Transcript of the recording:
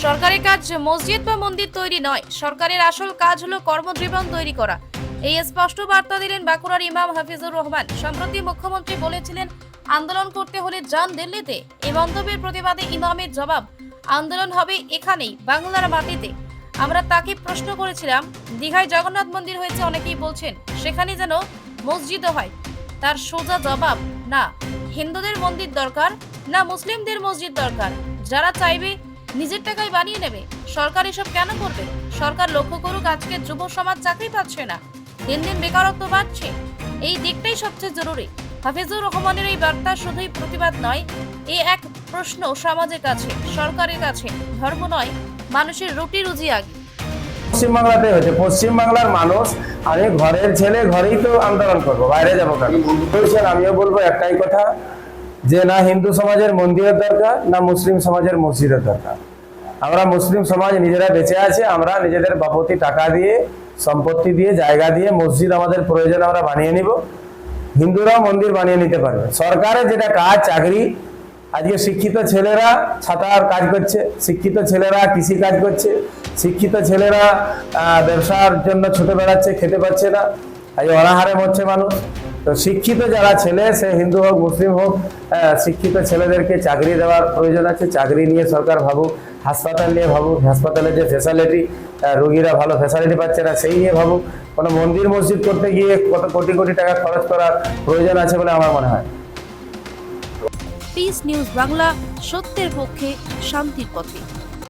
সরকারি কাজ মসজিদ বা মন্দির তৈরি নয়। সরকারের আসল কাজ হলো কর্মজীবন তৈরি করা। এই স্পষ্ট বার্তা দিলেন বাঁকুড়ার ইমাম হাফিজুর রহমান। সম্প্রতি মুখ্যমন্ত্রী বলেছিলেন, আন্দোলন করতে হলে যান দিল্লিতে। এই মন্তব্যের প্রতিবাদে ইমামের জবাব, আন্দোলন হবে এখানেই, বাংলার মাটিতে। আমরা তাকে প্রশ্ন করেছিলাম, দীঘায় জগন্নাথ মন্দির হয়েছে অনেকেই বলছেন, সেখানে যেন মসজিদও হয়। তার সোজা জবাব, না, হিন্দুদের মন্দির দরকার, না মুসলিমদের মসজিদ দরকার। যারা চাইবে নিজের টাকায় বানিয়ে নেবে। সরকার এসব কেন করবে? সরকার লক্ষ্য করুক আজকে যুব সমাজ চাকরি পাচ্ছে না। দিন দিন বেকারত্ব বাড়ছে। এই দিকটাই সবচেয়ে জরুরি। হাফিজুর রহমানের এই বার্তা শুধুই প্রতিবাদ নয়, এ এক প্রশ্ন সমাজের কাছে, সরকারের কাছে। ধর্ম নয়, মানুষের রুটি রুজি আগে। পশ্চিমবাংলাতে হয়েছে। পশ্চিমবাংলার মানুষ আমি ঘরের ছেলে ঘরেই তো আন্দোলন করব, বাইরে যাব কেন? আমিও বলব একটাই কথা যে না হিন্দু সমাজের মন্দিরের দরকার, না মুসলিম সমাজের মসজিদের দরকার। আমরা মুসলিম সমাজ নিজেরা বেঁচে আছে, আমরা নিজেদের বাপতি টাকা দিয়ে, সম্পত্তি দিয়ে, জায়গা দিয়ে, মসজিদ আমাদের প্রয়োজন আমরা বানিয়ে নিব। হিন্দুরাও মন্দির বানিয়ে নিতে পারবে। সরকারের যেটা কাজ, চাকরি, আজকে শিক্ষিত ছেলেরা ছাতার কাজ করছে, শিক্ষিত ছেলেরা কৃষি কাজ করছে, শিক্ষিত ছেলেরা ব্যবসার জন্য ছুটে বেড়াচ্ছে, খেতে পাচ্ছে না। আজ অনাহারে মরছে মানুষ। তো শিক্ষিত যারা ছেলে, সে হিন্দু হোক, মুসলিম হোক শিক্ষিত ছেলেদেরকে চাকরি দেওয়ার প্রয়োজন আছে, চাকরি নিয়ে সরকার ভাবুক, হাসপাতাল নিয়ে ভাবুক হাসপাতালের যে ফ্যাসিলিটি রোগীরা ভালো ফ্যাসিলিটি পাচ্ছে না, সেই নিয়ে ভাবুক। কোনো মন্দির মসজিদ করতে গিয়ে কত কোটি কোটি টাকা খরচ করার প্রয়োজন আছে বলে আমার মনে হয়। পিস নিউজ বাংলা, সত্যের পক্ষে, শান্তির পথে।